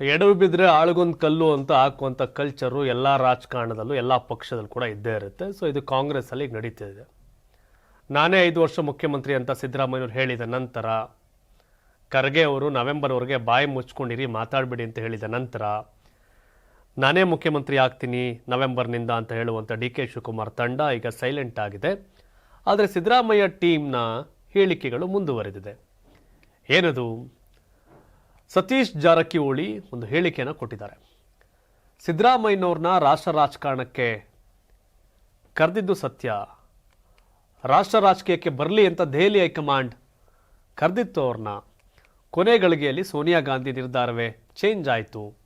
ಎಡವು ಬಿದ್ದರೆ ಆಳುಗೊಂದು ಕಲ್ಲು ಅಂತ ಹಾಕುವಂಥ ಕಲ್ಚರು ಎಲ್ಲ ರಾಜಕಾರಣದಲ್ಲೂ, ಎಲ್ಲ ಪಕ್ಷದಲ್ಲೂ ಕೂಡ ಇದ್ದೇ ಇರುತ್ತೆ. ಸೊ ಇದು ಕಾಂಗ್ರೆಸ್ಸಲ್ಲಿ ಈಗ ನಡೀತಿದೆ ನಾನೇ ಐದು ವರ್ಷ ಮುಖ್ಯಮಂತ್ರಿ ಅಂತ ಸಿದ್ದರಾಮಯ್ಯವ್ರು ಹೇಳಿದ ನಂತರ, ಖರ್ಗೆ ಅವರು ನವೆಂಬರ್ವರೆಗೆ ಬಾಯಿ ಮುಚ್ಕೊಂಡಿರಿ, ಮಾತಾಡಬೇಡಿ ಅಂತ ಹೇಳಿದ ನಂತರ, ನಾನೇ ಮುಖ್ಯಮಂತ್ರಿ ಆಗ್ತೀನಿ ನವೆಂಬರ್ನಿಂದ ಅಂತ ಹೇಳುವಂಥ ಡಿ ಕೆ ಶಿವಕುಮಾರ್ ತಂಡ ಈಗ ಸೈಲೆಂಟ್ ಆಗಿದೆ. ಆದರೆ ಸಿದ್ದರಾಮಯ್ಯ ಟೀಮ್ನ ಹೇಳಿಕೆಗಳು ಮುಂದುವರೆದಿದೆ. ಏನದು? ಸತೀಶ್ ಜಾರಕಿಹೊಳಿ ಒಂದು ಹೇಳಿಕೆಯನ್ನು ಕೊಟ್ಟಿದ್ದಾರೆ. ಸಿದ್ದರಾಮಯ್ಯನವ್ರನ್ನ ರಾಷ್ಟ್ರ ರಾಜಕಾರಣಕ್ಕೆ ಕರೆದಿದ್ದು ಸತ್ಯ. ರಾಷ್ಟ್ರ ರಾಜಕೀಯಕ್ಕೆ ಬರಲಿ ಅಂತ ದೆಹಲಿ ಹೈಕಮಾಂಡ್ ಕರೆದಿತ್ತು ಅವ್ರನ್ನ. ಕೊನೆ ಗಳಿಗೆಯಲ್ಲಿ ಸೋನಿಯಾ ಗಾಂಧಿ ನಿರ್ಧಾರವೇ ಚೇಂಜ್ ಆಯಿತು.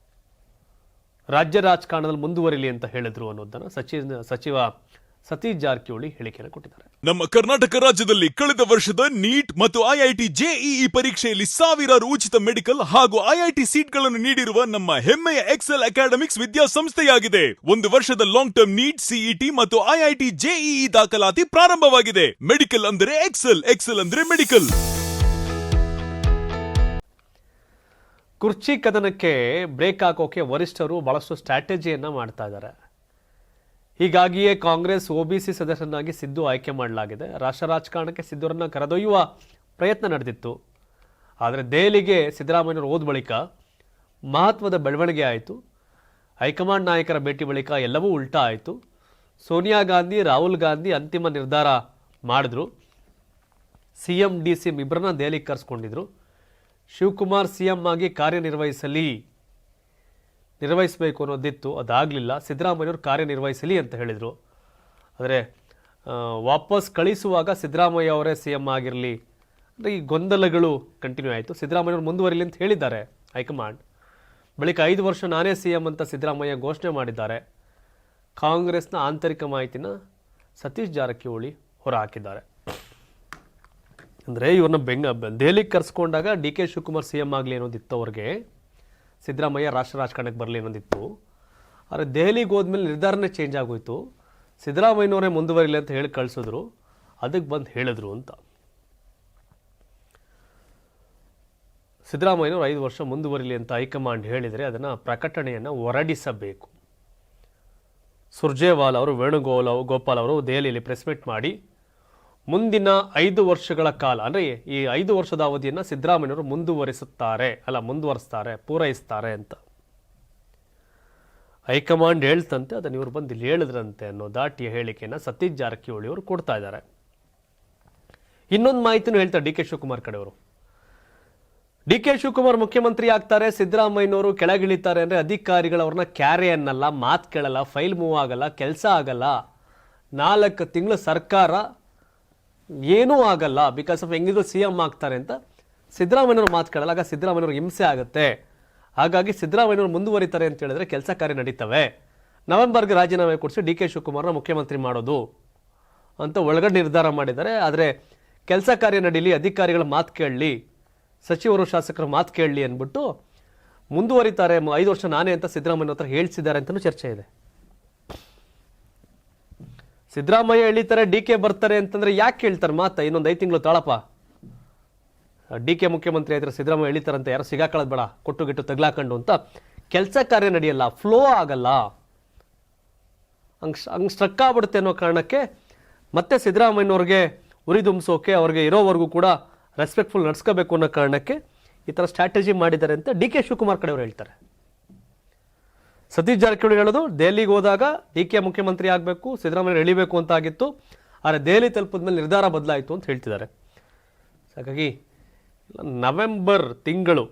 ರಾಜ್ಯ ರಾಜಕಾರಣದಲ್ಲಿ ಮುಂದುವರಿಲಿ ಅಂತ ಹೇಳಿದ್ರು ಅನ್ನೋದನ್ನು ಸಚಿವ ಸಚಿವ ಸತೀಶ್ ಜಾರಕಿಹೊಳಿ ಹೇಳಿಕೆಯನ್ನು ಕೊಟ್ಟಿದ್ದಾರೆ. ನಮ್ಮ ಕರ್ನಾಟಕ ರಾಜ್ಯದಲ್ಲಿ ಕಳೆದ ವರ್ಷದ ನೀಟ್ ಮತ್ತು ಐಐಟಿ ಜೆಇಇ ಪರೀಕ್ಷೆಯಲ್ಲಿ ಸಾವಿರಾರು ಉಚಿತ ಮೆಡಿಕಲ್ ಹಾಗೂ ಐಐಟಿ ಸೀಟ್ಗಳನ್ನು ನೀಡಿರುವ ನಮ್ಮ ಹೆಮ್ಮೆಯ ಎಕ್ಸೆಲ್ ಅಕಾಡೆಮಿಕ್ಸ್ ವಿದ್ಯಾಸಂಸ್ಥೆಯಾಗಿದೆ. ಒಂದು ವರ್ಷದ ಲಾಂಗ್ ಟರ್ಮ್ ನೀಟ್ ಸಿಇಟಿ ಮತ್ತು ಐಐಟಿ ಜೆಇಇ ದಾಖಲಾತಿ ಪ್ರಾರಂಭವಾಗಿದೆ. ಮೆಡಿಕಲ್ ಅಂದರೆ ಎಕ್ಸೆಲ್ ಎಕ್ಸೆಲ್ ಅಂದರೆ ಮೆಡಿಕಲ್. ಕುರ್ಚಿ ಕದನಕ್ಕೆ ಬ್ರೇಕ್ ಹಾಕೋಕೆ ವರಿಷ್ಠರು ಬಹಳಷ್ಟು ಸ್ಟ್ರಾಟಜಿಯನ್ನ ಮಾಡ್ತಾ ಇದ್ದಾರೆ. ಹೀಗಾಗಿಯೇ ಕಾಂಗ್ರೆಸ್ ಒಬಿಸಿ ಸದಸ್ಯನಾಗಿ ಸಿದ್ದು ಆಯ್ಕೆ ಮಾಡಲಾಗಿದೆ. ರಾಷ್ಟ್ರ ರಾಜಕಾರಣಕ್ಕೆ ಸಿದ್ದುರನ್ನ ಕರೆದೊಯ್ಯುವ ಪ್ರಯತ್ನ ನಡೆದಿತ್ತು. ಆದರೆ ದೆಹಲಿಗೆ ಸಿದ್ದರಾಮಯ್ಯನವರು ಹೋದ ಬಳಿಕ ಮಹತ್ವದ ಬೆಳವಣಿಗೆ ಆಯಿತು. ಹೈಕಮಾಂಡ್ ನಾಯಕರ ಭೇಟಿ ಬಳಿಕ ಎಲ್ಲವೂ ಉಲ್ಟಾ ಆಯಿತು. ಸೋನಿಯಾ ಗಾಂಧಿ, ರಾಹುಲ್ ಗಾಂಧಿ ಅಂತಿಮ ನಿರ್ಧಾರ ಮಾಡಿದ್ರು. ಸಿ ಎಂ ಡಿ ಸಿ ಇಬ್ಬರನ್ನ ದೆಹಲಿಗೆ ಕರೆಸ್ಕೊಂಡಿದ್ರು. ಶಿವಕುಮಾರ್ ಸಿ ಎಂ ಆಗಿ ಕಾರ್ಯನಿರ್ವಹಿಸಲಿ ನಿರ್ವಹಿಸಬೇಕು ಅನ್ನೋದಿತ್ತು, ಅದಾಗಲಿಲ್ಲ. ಸಿದ್ದರಾಮಯ್ಯವರು ಕಾರ್ಯನಿರ್ವಹಿಸಲಿ ಅಂತ ಹೇಳಿದರು. ಆದರೆ ವಾಪಸ್ ಕಳಿಸುವಾಗ ಸಿದ್ದರಾಮಯ್ಯ ಅವರೇ ಸಿ ಎಂ ಆಗಿರಲಿ, ಅಂದರೆ ಈ ಗೊಂದಲಗಳು ಕಂಟಿನ್ಯೂ ಆಯಿತು. ಸಿದ್ದರಾಮಯ್ಯವರು ಮುಂದುವರಿಲಿ ಅಂತ ಹೇಳಿದ್ದಾರೆ ಹೈಕಮಾಂಡ್. ಬಳಿಕ ಐದು ವರ್ಷ ನಾನೇ ಸಿ ಎಂ ಅಂತ ಸಿದ್ದರಾಮಯ್ಯ ಘೋಷಣೆ ಮಾಡಿದ್ದಾರೆ. ಕಾಂಗ್ರೆಸ್ನ ಆಂತರಿಕ ಮಾಹಿತಿನ ಸತೀಶ್ ಜಾರಕಿಹೊಳಿ ಹೊರಹಾಕಿದ್ದಾರೆ. ಅಂದರೆ ಇವ್ರನ್ನ ಬೆಂಗ ದೆಹಲಿಗೆ ಕರೆಸ್ಕೊಂಡಾಗ D K Shivakumar C M ಆಗಲಿ ಅನ್ನೋದಿತ್ತು ಅವ್ರಿಗೆ. ಸಿದ್ದರಾಮಯ್ಯ ರಾಷ್ಟ್ರ ರಾಜಕಾರಣಕ್ಕೆ ಬರಲಿ ಅನ್ನೋದಿತ್ತು. ಆದರೆ ದೆಹಲಿಗೆ ಹೋದ್ಮೇಲೆ ನಿರ್ಧಾರನೇ ಚೇಂಜ್ ಆಗೋಯ್ತು. ಸಿದ್ದರಾಮಯ್ಯನವರೇ ಮುಂದುವರಿಲಿ ಅಂತ ಹೇಳಿ ಕಳಿಸಿದ್ರು. ಅದಕ್ಕೆ ಬಂದು ಹೇಳಿದ್ರು ಅಂತ. ಸಿದ್ದರಾಮಯ್ಯನವರು ಐದು ವರ್ಷ ಮುಂದುವರಿಲಿ ಅಂತ ಹೈಕಮಾಂಡ್ ಹೇಳಿದರೆ ಅದನ್ನು ಪ್ರಕಟಣೆಯನ್ನು ಹೊರಡಿಸಬೇಕು. ಸುರ್ಜೇವಾಲ್ ಅವರು ವೇಣುಗೋಲ್ ಗೋಪಾಲ್ ಅವರು ದೆಹಲಿಯಲ್ಲಿ ಪ್ರೆಸ್ ಮೀಟ್ ಮಾಡಿ ಮುಂದಿನ ಐದು ವರ್ಷಗಳ ಕಾಲ, ಅಂದರೆ ಈ ಐದು ವರ್ಷದ ಅವಧಿಯನ್ನು ಸಿದ್ದರಾಮಯ್ಯವರು ಮುಂದುವರಿಸುತ್ತಾರೆ, ಅಲ್ಲ ಮುಂದುವರಿಸ್ತಾರೆ, ಪೂರೈಸ್ತಾರೆ ಅಂತ. ಹೈಕಮಾಂಡ್ ಹೇಳ್ತಂತೆ, ಅದನ್ನು ಇವರು ಬಂದು ಇಲ್ಲಿ ಹೇಳಿದ್ರಂತೆ ಅನ್ನೋ ದಾಟಿಯ ಹೇಳಿಕೆಯನ್ನು ಸತೀಶ್ ಜಾರಕಿಹೊಳಿ ಅವರು ಕೊಡ್ತಾ ಇದ್ದಾರೆ. ಇನ್ನೊಂದು ಮಾಹಿತಿನೂ ಹೇಳ್ತಾರೆ ಡಿ ಕೆ ಶಿವಕುಮಾರ್ ಕಡೆಯವರು. ಡಿ ಕೆ ಶಿವಕುಮಾರ್ ಮುಖ್ಯಮಂತ್ರಿ ಆಗ್ತಾರೆ, ಸಿದ್ದರಾಮಯ್ಯನವರು ಕೆಳಗಿಳಿತಾರೆ ಅಂದರೆ ಅಧಿಕಾರಿಗಳು ಅವ್ರನ್ನ ಕ್ಯಾರೆ ಅನ್ನಲ್ಲ, ಮಾತು ಕೇಳಲ್ಲ, ಫೈಲ್ ಮೂವ್ ಆಗಲ್ಲ, ಕೆಲಸ ಆಗಲ್ಲ. ನಾಲ್ಕು ತಿಂಗಳು ಸರ್ಕಾರ ಏನೂ ಆಗಲ್ಲ ಬಿಕಾಸ್ ಆಫ್ ಹೆಂಗಿದ್ರು ಸಿ ಎಂ ಆಗ್ತಾರೆ ಅಂತ ಸಿದ್ದರಾಮಯ್ಯವ್ರು ಮಾತು ಕೇಳಲ್ಲ, ಆಗ ಸಿದ್ದರಾಮಯ್ಯವ್ರಿಗೆ ಹಿಂಸೆ ಆಗುತ್ತೆ. ಹಾಗಾಗಿ ಸಿದ್ದರಾಮಯ್ಯನವರು ಮುಂದುವರಿತಾರೆ ಅಂತ ಹೇಳಿದ್ರೆ ಕೆಲಸ ಕಾರ್ಯ ನಡೀತವೆ. ನವೆಂಬರ್ಗೆ ರಾಜೀನಾಮೆ ಕೊಡಿಸಿ ಡಿ ಕೆ ಶಿವಕುಮಾರ್ನ ಮುಖ್ಯಮಂತ್ರಿ ಮಾಡೋದು ಅಂತ ಒಳಗಡೆ ನಿರ್ಧಾರ ಮಾಡಿದ್ದಾರೆ. ಆದರೆ ಕೆಲಸ ಕಾರ್ಯ ನಡೀಲಿ, ಅಧಿಕಾರಿಗಳ ಮಾತು ಕೇಳಲಿ, ಸಚಿವರು, ಶಾಸಕರ ಮಾತು ಕೇಳಲಿ ಅಂದ್ಬಿಟ್ಟು ಮುಂದುವರಿತಾರೆ. ಐದು ವರ್ಷ ನಾನೇ ಅಂತ ಸಿದ್ದರಾಮಯ್ಯ ಹತ್ರ ಹೇಳ್ಸಿದ್ದಾರೆ ಅಂತಲೂ ಚರ್ಚೆ ಇದೆ. ಸಿದ್ದರಾಮಯ್ಯ ಎಳಿತಾರೆ ಡಿ ಕೆ ಬರ್ತಾರೆ ಅಂತಂದ್ರೆ ಯಾಕೆ ಹೇಳ್ತಾರೆ ಮಾತ? ಇನ್ನೊಂದು ಐದು ತಿಂಗಳು ತಾಳಪ್ಪ. ಡಿ ಕೆ ಮುಖ್ಯಮಂತ್ರಿ ಆಯ್ತಾರೆ ಸಿದ್ದರಾಮಯ್ಯ ಎಳಿತಾರಂತ ಯಾರು ಸಿಗಾಕೊಳ್ಳೋದು ಬೇಡ ಕೊಟ್ಟು ಗಿಟ್ಟು ತಗ್ಲಾಕೊಂಡು ಅಂತ. ಕೆಲಸ ಕಾರ್ಯ ನಡೆಯಲ್ಲ ಫ್ಲೋ ಆಗಲ್ಲ. ಹಂಗೆ ಹಂಗೆ ಸ್ಟ್ರಕ್ ಆಗ್ಬಿಡುತ್ತೆ ಅನ್ನೋ ಕಾರಣಕ್ಕೆ ಮತ್ತೆ ಸಿದ್ದರಾಮಯ್ಯನವ್ರಿಗೆ ಉರಿದುಂಬಿಸೋಕೆ, ಅವ್ರಿಗೆ ಇರೋವರೆಗೂ ಕೂಡ ರೆಸ್ಪೆಕ್ಟ್ಫುಲ್ ನಡ್ಸ್ಕೋಬೇಕು ಅನ್ನೋ ಕಾರಣಕ್ಕೆ ಈ ಥರ ಸ್ಟ್ರಾಟಜಿ ಮಾಡಿದ್ದಾರೆ ಅಂತ ಡಿ ಕೆ ಶಿವಕುಮಾರ್ ಕಡೆಯವರು ಹೇಳ್ತಾರೆ. ಸತೀಶ್ ಜಾರಕಿಹೊಳಿ ಹೇಳೋದು, ದೆಹಲಿಗೆ ಹೋದಾಗ ಡಿ ಕೆ ಮುಖ್ಯಮಂತ್ರಿ ಆಗಬೇಕು, ಸಿದ್ದರಾಮಯ್ಯ ಎಳಿಬೇಕು ಅಂತ ಆಗಿತ್ತು, ಆದರೆ ದೆಹಲಿ ತಲುಪಿದ ಮೇಲೆ ನಿರ್ಧಾರ ಬದಲಾಯಿತು ಅಂತ ಹೇಳ್ತಿದ್ದಾರೆ. ಹಾಗಾಗಿ ನವೆಂಬರ್ ತಿಂಗಳು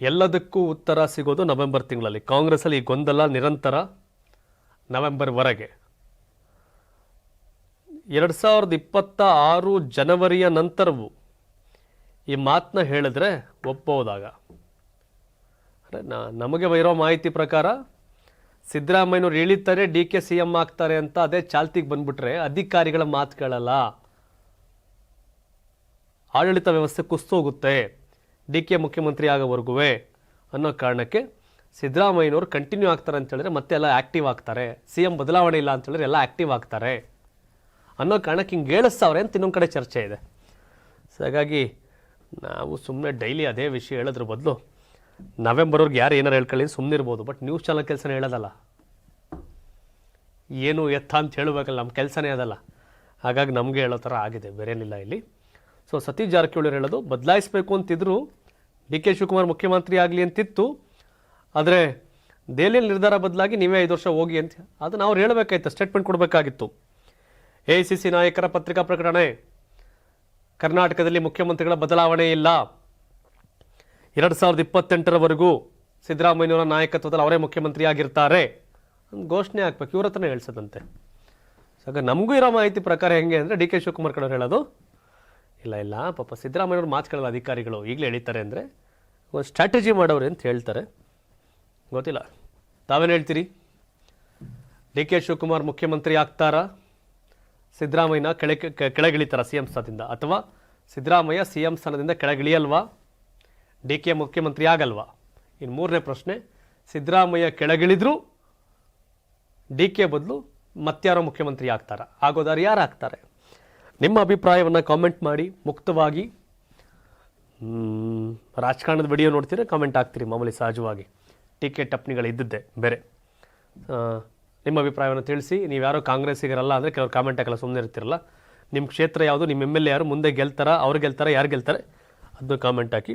ಎಲ್ಲದಕ್ಕೂ ಉತ್ತರ ಸಿಗೋದು ನವೆಂಬರ್ ತಿಂಗಳಲ್ಲಿ. ಕಾಂಗ್ರೆಸ್ಸಲ್ಲಿ ಈ ಗೊಂದಲ ನಿರಂತರ ನವೆಂಬರ್ವರೆಗೆ. ಎರಡು ಸಾವಿರದ ಇಪ್ಪತ್ತ ಆರು ಜನವರಿಯ ನಂತರವೂ ಈ ಮಾತನ್ನ ಹೇಳಿದ್ರೆ ಒಪ್ಪೋದಾಗ. ನಮಗೆ ಇರೋ ಮಾಹಿತಿ ಪ್ರಕಾರ ಸಿದ್ದರಾಮಯ್ಯನವ್ರು ಇಳಿತಾರೆ ಡಿ ಕೆ ಸಿ ಎಂ ಆಗ್ತಾರೆ ಅಂತ ಅದೇ ಚಾಲ್ತಿಗೆ ಬಂದ್ಬಿಟ್ರೆ ಅಧಿಕಾರಿಗಳ ಮಾತುಗಳಲ್ಲ ಆಡಳಿತ ವ್ಯವಸ್ಥೆ ಕುಸ್ತೋಗುತ್ತೆ ಡಿ ಕೆ ಮುಖ್ಯಮಂತ್ರಿ ಆಗೋವರೆಗೂ ಅನ್ನೋ ಕಾರಣಕ್ಕೆ ಸಿದ್ದರಾಮಯ್ಯನವರು ಕಂಟಿನ್ಯೂ ಆಗ್ತಾರೆ ಅಂತ ಹೇಳಿದ್ರೆ ಮತ್ತೆ ಎಲ್ಲ ಆ್ಯಕ್ಟಿವ್ ಆಗ್ತಾರೆ. ಸಿ ಎಂ ಬದಲಾವಣೆ ಇಲ್ಲ ಅಂತ ಹೇಳಿದ್ರೆ ಎಲ್ಲ ಆ್ಯಕ್ಟಿವ್ ಆಗ್ತಾರೆ ಅನ್ನೋ ಕಾರಣಕ್ಕೆ ಹಿಂಗೆ ಹೇಳಿಸ್ತಾವ್ರೆ ಅಂತ ಇನ್ನೊಂದು ಕಡೆ ಚರ್ಚೆ ಇದೆ. ಸೊ ಹಾಗಾಗಿ ನಾವು ಸುಮ್ಮನೆ ಡೈಲಿ ಅದೇ ವಿಷಯ ಹೇಳೋದ್ರ ಬದಲು ನವೆಂಬರ್ವರೆಗೆ ಯಾರು ಏನಾರು ಹೇಳ್ಕೊಳ್ಳಿ ಸುಮ್ಮನಿರ್ಬೋದು ಬಟ್ ನ್ಯೂಸ್ ಚಾನಲ್ ಕೆಲಸನೇ ಹೇಳೋದಲ್ಲ. ಏನು ಎತ್ತ ಅಂತ ಹೇಳಬೇಕಲ್ಲ, ನಮ್ಮ ಕೆಲಸನೇ ಅದಲ್ಲ. ಹಾಗಾಗಿ ನಮಗೆ ಹೇಳೋ ಥರ ಆಗಿದೆ, ಬೇರೇನಿಲ್ಲ ಇಲ್ಲಿ. ಸೊ ಸತೀಶ್ ಜಾರಕಿಹೊಳಿ ಹೇಳೋದು, ಬದಲಾಯಿಸಬೇಕು ಅಂತಿದ್ರು ಡಿ ಕೆ ಶಿವಕುಮಾರ್ ಮುಖ್ಯಮಂತ್ರಿ ಆಗಲಿ ಅಂತಿತ್ತು, ಆದರೆ ದೆಹಲಿಯಲ್ಲಿ ನಿರ್ಧಾರ ಬದಲಾಗಿ ನೀವೇ ಐದು ವರ್ಷ ಹೋಗಿ ಅಂತ. ಅದನ್ನು ಅವ್ರು ಹೇಳಬೇಕಾಯ್ತು ಸ್ಟೇಟ್ಮೆಂಟ್ ಕೊಡಬೇಕಾಗಿತ್ತು. ಎ ಸಿ ಸಿ ನಾಯಕರ ಪತ್ರಿಕಾ ಪ್ರಕಟಣೆ. ಕರ್ನಾಟಕದಲ್ಲಿ ಮುಖ್ಯಮಂತ್ರಿಗಳ ಬದಲಾವಣೆ ಇಲ್ಲ. ಎರಡು ಸಾವಿರದ ಇಪ್ಪತ್ತೆಂಟರವರೆಗೂ ಸಿದ್ದರಾಮಯ್ಯವರ ನಾಯಕತ್ವದಲ್ಲಿ ಅವರೇ ಮುಖ್ಯಮಂತ್ರಿಯಾಗಿರ್ತಾರೆ. ಘೋಷಣೆ ಹಾಕ್ಬೇಕು. ಇವ್ರ ಹತ್ರನೇ ಹೇಳ್ಸದಂತೆ. ಆಗ ನಮಗೂ ಇರೋ ಮಾಹಿತಿ ಪ್ರಕಾರ ಹೆಂಗೆ ಅಂದರೆ ಡಿ ಕೆ ಶಿವಕುಮಾರ್ ಕಡೆಯವ್ರು ಹೇಳೋದು, ಇಲ್ಲ ಇಲ್ಲ, ಪಾಪ ಸಿದ್ದರಾಮಯ್ಯವ್ರು ಮಾತು ಕೇಳಲ್ಲ ಅಧಿಕಾರಿಗಳು. ಈಗಲೇ ಎಳಿತಾರೆ ಅಂದರೆ ಒಂದು ಸ್ಟ್ರಾಟಜಿ ಮಾಡೋರು ಅಂತ ಹೇಳ್ತಾರೆ. ಗೊತ್ತಿಲ್ಲ. ತಾವೇನು ಹೇಳ್ತೀರಿ? ಡಿ ಕೆ ಶಿವಕುಮಾರ್ ಮುಖ್ಯಮಂತ್ರಿ ಆಗ್ತಾರಾ? ಸಿದ್ದರಾಮಯ್ಯನ ಕೆಳಗೆ ಕೆಳಗಿಳಿತಾರ ಸಿ ಎಂ ಸ್ಥಾನದಿಂದ? ಅಥವಾ ಸಿದ್ದರಾಮಯ್ಯ ಸಿ ಎಂ ಸ್ಥಾನದಿಂದ ಕೆಳಗಿಳಿಯಲ್ವಾ? ಡಿ ಕೆ ಮುಖ್ಯಮಂತ್ರಿ ಆಗಲ್ವಾ ಇನ್ನು ಮೂರನೇ ಪ್ರಶ್ನೆ, ಸಿದ್ದರಾಮಯ್ಯ ಕೆಳಗಿಳಿದ್ರು ಡಿ ಕೆ ಬದಲು ಮತ್ಯಾರೋ ಮುಖ್ಯಮಂತ್ರಿ ಆಗ್ತಾರ? ಆಗೋದಾರು ಯಾರು ಆಗ್ತಾರೆ? ನಿಮ್ಮ ಅಭಿಪ್ರಾಯವನ್ನು ಕಾಮೆಂಟ್ ಮಾಡಿ, ಮುಕ್ತವಾಗಿ ರಾಜಕಾರಣದ ವಿಡಿಯೋ ನೋಡ್ತೀರಾ? ಕಾಮೆಂಟ್ ಹಾಕ್ತೀರಿ ಮಾಮೂಲಿ ಸಹಜವಾಗಿ. ಟೀಕೆ ಟಪ್ಪಣಿಗಳು ಇದ್ದದ್ದೇ ಬೇರೆ. ನಿಮ್ಮ ಅಭಿಪ್ರಾಯವನ್ನು ತಿಳಿಸಿ. ನೀವು ಯಾರೋ ಕಾಂಗ್ರೆಸ್ಸಿಗರಲ್ಲ ಅಂದರೆ ಕೆಲವರು ಕಾಮೆಂಟ್ ಹಾಕಲ್ಲ ಸುಮ್ಮನೆ ಇರ್ತಿರಲ್ಲ. ನಿಮ್ಮ ಕ್ಷೇತ್ರ ಯಾವುದು? ನಿಮ್ಮ ಎಂ ಎಲ್ ಎ ಯಾರು? ಮುಂದೆ ಗೆಲ್ತಾರ? ಅವ್ರು ಗೆಲ್ತಾರ? ಯಾರು ಗೆಲ್ತಾರೆ? ಅದನ್ನು ಕಾಮೆಂಟ್ ಹಾಕಿ.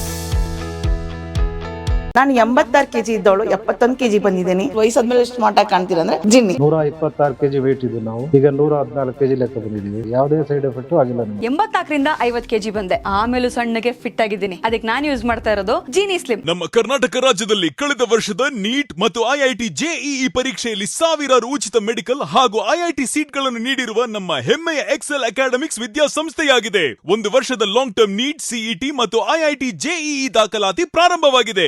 ನಾನು ಎಂಬತ್ತಾರು ಕೆಜಿ ಇದ್ದವಳು ಎಪ್ಪತ್ತೊಂದು ಕೆಜಿ ಬಂದಿದ್ದೀನಿ. ವಯಸ್ಸಾದ್ಮೇಲೆ ಎಷ್ಟು ಮಾಟ ಕಾಣ್ತೀರ ಅಂದ್ರೆ ಜಿನ್ನಿ. ನೂರ ಇಪ್ಪತ್ತಾರು ಕೆಜಿ ವೇಟ್ ಇದ್ದು ನಾವು. ಈಗ ನೂರ ಹದಿನಾಲ್ಕು ಕೆಜಿ ಲೆಕ್ಕ ಬಂದಿದ್ದೀವಿ. ಯಾವುದೇ ಸೈಡ್ ಎಫೆಕ್ಟ್ ಆಗಿಲ್ಲ ನಮಗೆ. ಎಂಬತ್ನಾಲ್ಕರಿಂದ ಐವತ್ ಕೆಜಿ ಬಂದೆ. ಆಮೇಲೂ ಸಣ್ಣಗೆ ಫಿಟ್ ಆಗಿದ್ದೀನಿ. ಅದಕ್ಕೆ ನಾನು ಯೂಸ್ ಮಾಡ್ತಾ ಇರೋದು ಜೀನಿ ಸ್ಲಿಮ್ ನಮ್ಮ ಕರ್ನಾಟಕ ರಾಜ್ಯದಲ್ಲಿ ಕಳೆದ ವರ್ಷದ ನೀಟ್ ಮತ್ತು ಐಐಟಿ ಜೆಇಇ ಪರೀಕ್ಷೆಯಲ್ಲಿ ಸಾವಿರಾರು ಉಚಿತ ಮೆಡಿಕಲ್ ಹಾಗೂ ಐಐಟಿ ಸೀಟ್ಗಳನ್ನು ನೀಡಿರುವ ನಮ್ಮ ಹೆಮ್ಮೆಯ ಎಕ್ಸೆಲ್ ಅಕಾಡೆಮಿಕ್ಸ್ ವಿದ್ಯಾಸಂಸ್ಥೆಯಾಗಿದೆ. ಒಂದು ವರ್ಷದ ಲಾಂಗ್ ಟರ್ಮ್ ನೀಟ್ ಸಿಇಟಿ ಮತ್ತು ಐಐಟಿ ಜೆಇಇ ದಾಖಲಾತಿ ಪ್ರಾರಂಭವಾಗಿದೆ.